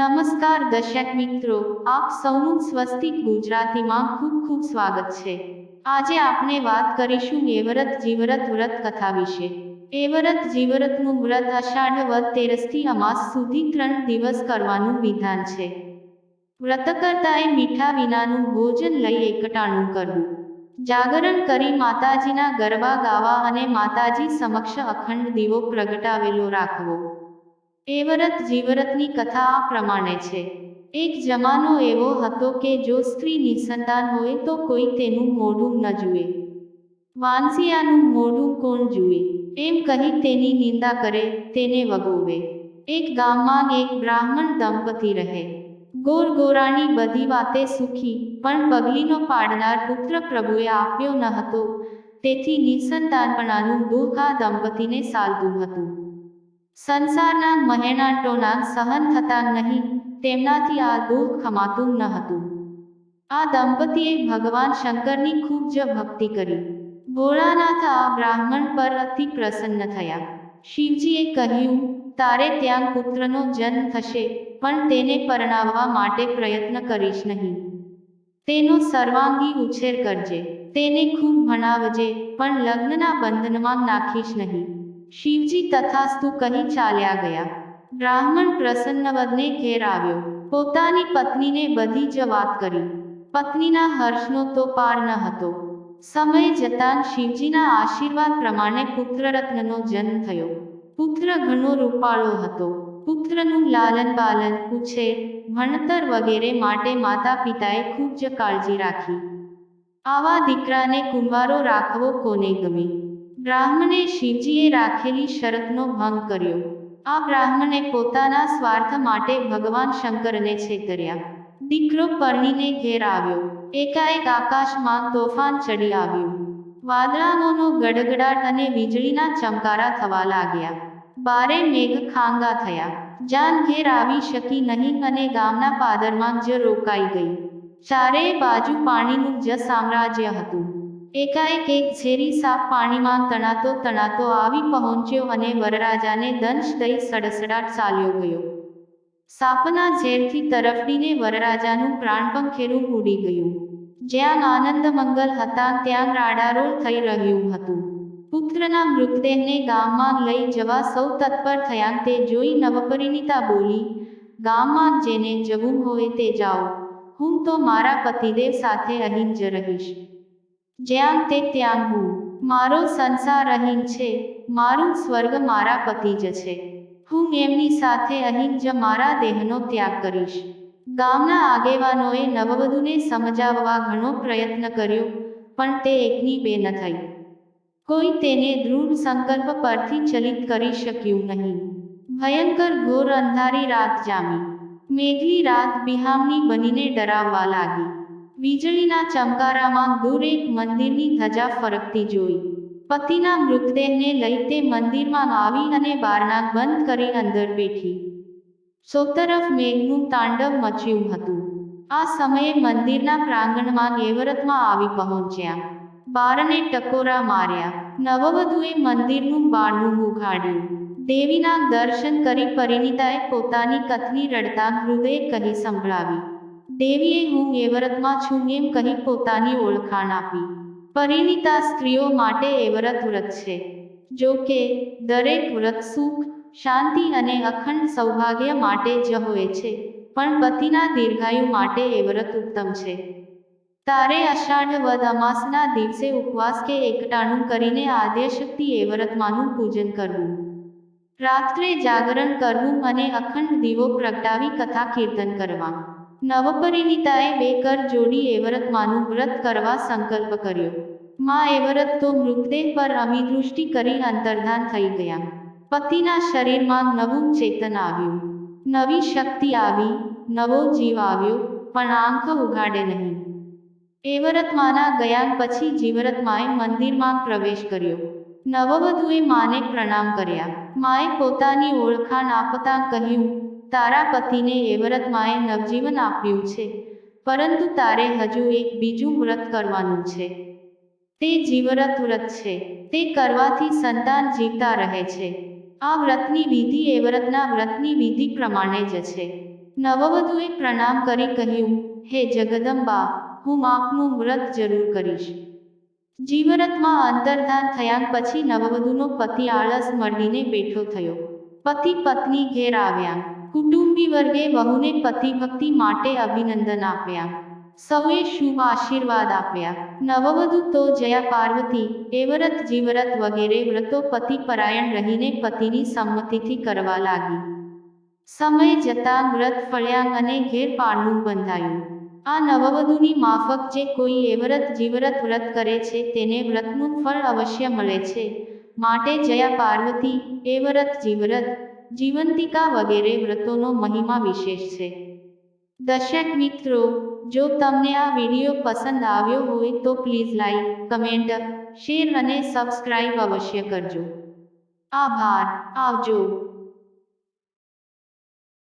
નમસ્કાર દર્શક મિત્રો, આપ સૌનું સ્વસ્તિક ગુજરાતીમાં ખૂબ ખૂબ સ્વાગત છે. આજે આપણે વાત કરીશું એવરત જીવરત વ્રત કથા વિશે. એવરત જીવરતનું વ્રત અષાઢ વદ તેરસથી અમાસ સુધી ત્રણ દિવસ કરવાનું વિધાન છે. વ્રતકર્તાએ મીઠા વિનાનું ભોજન લઈ એકટાણું કરવું. જાગરણ કરી માતાજીના ગરબા ગાવા અને માતાજી સમક્ષ અખંડ દીવો પ્રગટાવેલો રાખવો. એવરત જીવરતની કથા આ પ્રમાણે છે. એક જમાનો એવો હતો કે જો સ્ત્રી નિસંતાન હોય તો કોઈ તેનું મોઢું ન જુએ. વાંસિયાનું મોઢું કોણ જુએ? એમ કહી તેની નિંદા કરે, તેને વગોવે. એક ગામમાં એક બ્રાહ્મણ દંપતી રહે. ગોર ગોરાણી બધી વાતે સુખી, પણ પગલીનો પાડનાર પુત્ર પ્રભુએ આપ્યો ન હતો. તેથી નિસંતાનપણાનું દુઃખ આ દંપતીને સાલતું હતું. સંસારના મહેણાટોના સહન થતા નહીં, તેમનાથી આ દુઃખ ખમાતું ન હતું. આ દંપતીએ ભગવાન શંકરની ખૂબ જ ભક્તિ કરી. ભોળાનાથ આ બ્રાહ્મણ પર અતિ પ્રસન્ન થયા. શિવજીએ કહ્યું, તારે ત્યાં પુત્રનો જન્મ થશે, પણ તેને પરણાવવા માટે પ્રયત્ન કરીશ નહીં. તેનો સર્વાંગી ઉછેર કરજે, તેને ખૂબ ભણાવજે, પણ લગ્નના બંધનમાં નાખીશ નહીં. શિવજી તથાસ્તુ કહી ચાલ્યા ગયા. બ્રાહ્મણ પ્રસન્નવદને ઘેર આવ્યો પોતાની પત્નીને બધી જ વાત કરી. પત્નીના હર્ષનો તો પાર ન હતો. સમય જતાં શિવજીના આશીર્વાદ પ્રમાણે પુત્રરત્નનો જન્મ થયો. પુત્ર ઘણો રૂપાળો હતો. પુત્રનું લાલન પાલન ઉછેર ભણતર વગેરે માટે માતા પિતાએ ખૂબ જ કાળજી રાખી. આવા દીકરાને કુંવારો રાખવો કોને ગમે? બ્રાહ્મણે શિવજીએ રાખેલી શરતનો ભંગ કર્યો. આ બ્રાહ્મણે પોતાના સ્વાર્થ માટે ભગવાન શંકરને છેતર્યા. દીકરો પરણીને ઘેર આવ્યો. એકાએક આકાશમાં તોફાન ચડી આવ્યું. વાદળાઓનો ગડગડાટ અને વીજળીના ચમકારા થવા લાગ્યા. બારે મેઘ ખાંગા થયા. જાન ઘેર આવી શકી નહીં અને ગામના પાદરમાં જ રોકાઈ ગઈ. ચારેય બાજુ પાણીનું જ સામ્રાજ્ય હતું. એકાએક એક ઝેરી સાપ પાણીમાં તણાતો તણાતો આવી પહોંચ્યો અને વરરાજાને દંશ દઈ સડસડાટ ચાલ્યો ગયો. સાપના ઝેરથી તરફડીને વરરાજાનું પ્રાણપંખેરું ઉડી ગયું. જ્યાં આનંદ મંગલ હતા ત્યાં રાડારોળ થઈ રહ્યું હતું. પુત્રના મૃતદેહને ગામમાં લઈ જવા સૌ તત્પર થયા તે જોઈ નવપરિણીતા બોલી, ગામમાં જેને જવું હોય તે જાઓ. હું તો મારા પતિદેવ સાથે અહીં જ રહીશ. જ્યાં તે ત્યાં હું, મારો સંસાર અહીં છે, મારું સ્વર્ગ મારા પતિ જ છે. હું એમની સાથે અહીં જ મારા દેહનો ત્યાગ કરીશ. ગામના આગેવાનોએ નવવધુને સમજાવવા ઘણો પ્રયત્ન કર્યો, પણ તે એકની બે ન થઈ. કોઈ તેને દૃઢ સંકલ્પ પરથી ચલિત કરી શક્યું નહીં. ભયંકર ઘોર અંધારી રાત જામી. મેઘલી રાત બિહામની બનીને ડરાવવા લાગી. વીજળીના ચમકારામાં દૂર એક મંદિરની ધજા ફરકતી જોઈ. પતિના મૃતદેહને લઈ તે મંદિરમાં આવી અને બારણાં બંધ કરી અંદર બેઠી. સો તરફ મેઘનું તાંડવ મચ્યું હતું. આ સમયે મંદિરના પ્રાંગણમાં એવરતમાં આવી પહોંચ્યા. બારને ટકોરા માર્યા. નવવધુએ મંદિરનું બારણું ઉઘાડ્યું. દેવીના દર્શન કરી પરિણીતાએ પોતાની કથની રડતા હૃદય કહી સંભળાવી. દેવીએ હું એવરતમાં છું એમ કહી પોતાની ઓળખાણ આપી. પરિણીતા સ્ત્રીઓ માટે એવરત વ્રત છે. જો કે, દરેક વ્રત સુખ, શાંતિ અને અખંડ સૌભાગ્ય માટે જ હોય છે, પણ પતિના દીર્ઘાયુ માટે એવરત ઉત્તમ છે. તારે અષાઢ વદ અમાસના દિવસે ઉપવાસ કે એકટાણું કરીને આદ્યશક્તિ એવરતમાનું પૂજન કરવું. રાત્રે જાગરણ કરવું અને અખંડ દીવો પ્રગટાવી કથા કીર્તન કરવા. નવપરિણીતાએ બે કર જોડી એવરતમાનું વ્રત કરવા સંકલ્પ કર્યો. માં એવરત તો મૃતદેહ પર અમિદૃષ્ટિ કરી અંતર્ધાન થઈ ગયા. પતિના શરીરમાં નવું ચેતન આવ્યું. નવી શક્તિ આવી, નવો જીવ આવ્યો, પણ આંખ ઉઘાડે નહીં. એવરતમાના ગયા પછી જીવરતમાએ મંદિરમાં પ્રવેશ કર્યો. નવવધુએ માને પ્રણામ કર્યા. માએ પોતાની ઓળખાણ આપતા કહ્યું તારા પતિને એવરતમાએ નવજીવન આપ્યું છે, પરંતુ તારે હજુ એક બીજું વ્રત કરવાનું છે. તે જીવરત વ્રત છે, તે કરવાથી સંતાન જીવતા રહે છે. આ વ્રતની વિધિ એવરતના વ્રતની વિધિ પ્રમાણે જ છે. નવવધુએ પ્રણામ કરી કહ્યું, હે જગદંબા, હું આપનું વ્રત જરૂર કરીશ. જીવરતમાં અંતર્ધાન થયા પછી નવવધુનો પતિ આળસ મળીને બેઠો થયો. પતિ પત્ની ઘેર આવ્યા કુટુંબી વર્ગે વહુને પતિભક્તિ માટે અભિનંદન આપ્યા. સૌએ શુભ આશીર્વાદ આપ્યા. નવવધુ તો જયા પાર્વતી એવરત જીવરત વગેરે વ્રતો પતિ પરાયણ રહીને પતિની સંમતિથી કરવા લાગી. સમય જતાં વ્રત ફળ્યા અને ઘેર પારણું બંધાયું. આ નવવધુની માફક જે કોઈ એવરત જીવરત વ્રત કરે છે તેને વ્રતનું ફળ અવશ્ય મળે છે. માટે જયા પાર્વતી એવરત જીવરત જીવંતિકા વગેરે વ્રતોનો મહિમા વિશેષ છે. દર્શક મિત્રો, જો તમને આ વીડિયો પસંદ આવ્યો હોય તો પ્લીઝ લાઈક, કમેન્ટ, શેર અને સબસ્ક્રાઈબ અવશ્ય કરજો. આભાર, આવજો.